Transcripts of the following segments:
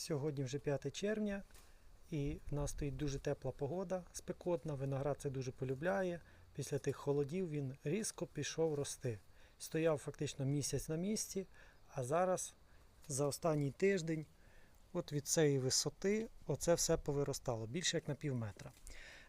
Сьогодні вже 5 червня, і в нас стоїть дуже тепла погода, спекотна. Виноград це дуже полюбляє. Після тих холодів він різко пішов рости. Стояв фактично місяць на місці, а зараз за останній тиждень, от від цієї висоти, оце все повиростало більше як на пів метра.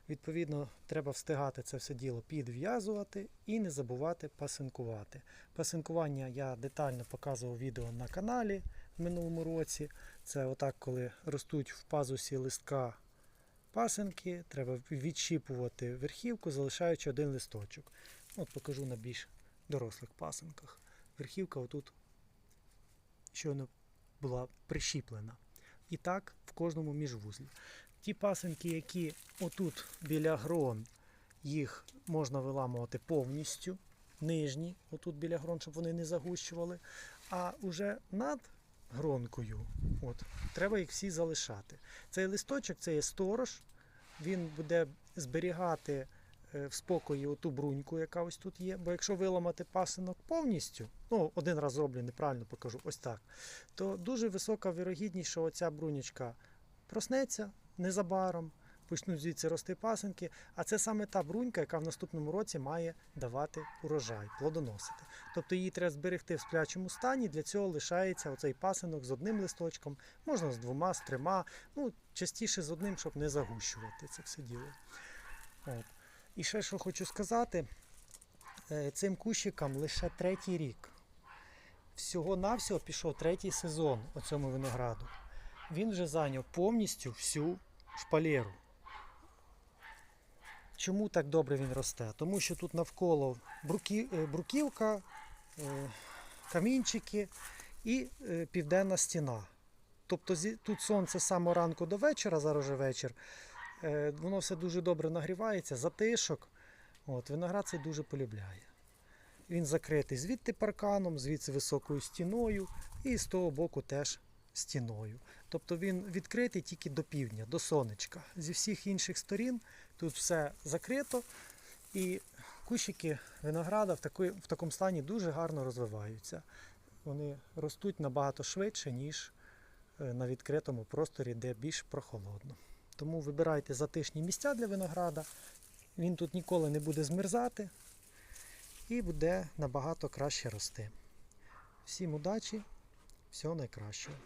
Відповідно, треба встигати це все діло підв'язувати і не забувати пасинкувати. Пасинкування я детально показував відео на каналі в минулому році. Це отак, коли ростуть в пазусі листка пасинки, треба відщіпувати верхівку, залишаючи один листочок. От покажу на більш дорослих пасинках. Верхівка отут щойно була прищіплена. І так в кожному міжвузлі. Ті пасинки, які отут біля грон, їх можна виламувати повністю, нижні, отут біля грон, щоб вони не загущували. А уже над гронкою, от, треба їх всі залишати. Цей листочок це є сторож, він буде зберігати е, в спокої оту бруньку, яка ось тут є. Бо якщо виламати пасинок повністю, ну один раз зроблю, неправильно покажу, ось так, то дуже висока вірогідність, що оця брунечка проснеться незабаром, почнуть звідси рости пасинки. А це саме та брунька, яка в наступному році має давати урожай, плодоносити. Тобто її треба зберегти в сплячому стані. Для цього лишається оцей пасинок з одним листочком, можна з двома, з трьома. Ну, частіше з одним, щоб не загущувати це все діло. От. І ще що хочу сказати, е, цим кущикам лише третій рік. Всього-навсього пішов третій сезон оцьому винограду. Він вже зайняв повністю всю шпалеру. Чому так добре він росте? Тому що тут навколо е, бруківка, е, камінчики і е, південна стіна. Тобто тут сонце самого ранку до вечора, зараз вже вечір. Воно все дуже добре нагрівається, затишок. От, виноград це дуже полюбляє. Він закритий звідти парканом, звідси високою стіною, і з того боку теж стіною. Тобто він відкритий тільки до півдня, до сонечка. Зі всіх інших сторін тут все закрито, і кущики винограда в, такої, в такому стані дуже гарно розвиваються. Вони ростуть набагато швидше, ніж е, на відкритому просторі, де більш прохолодно. Тому вибирайте затишні місця для винограда. Він тут ніколи не буде змерзати і буде набагато краще рости. Всім удачі, всього найкращого.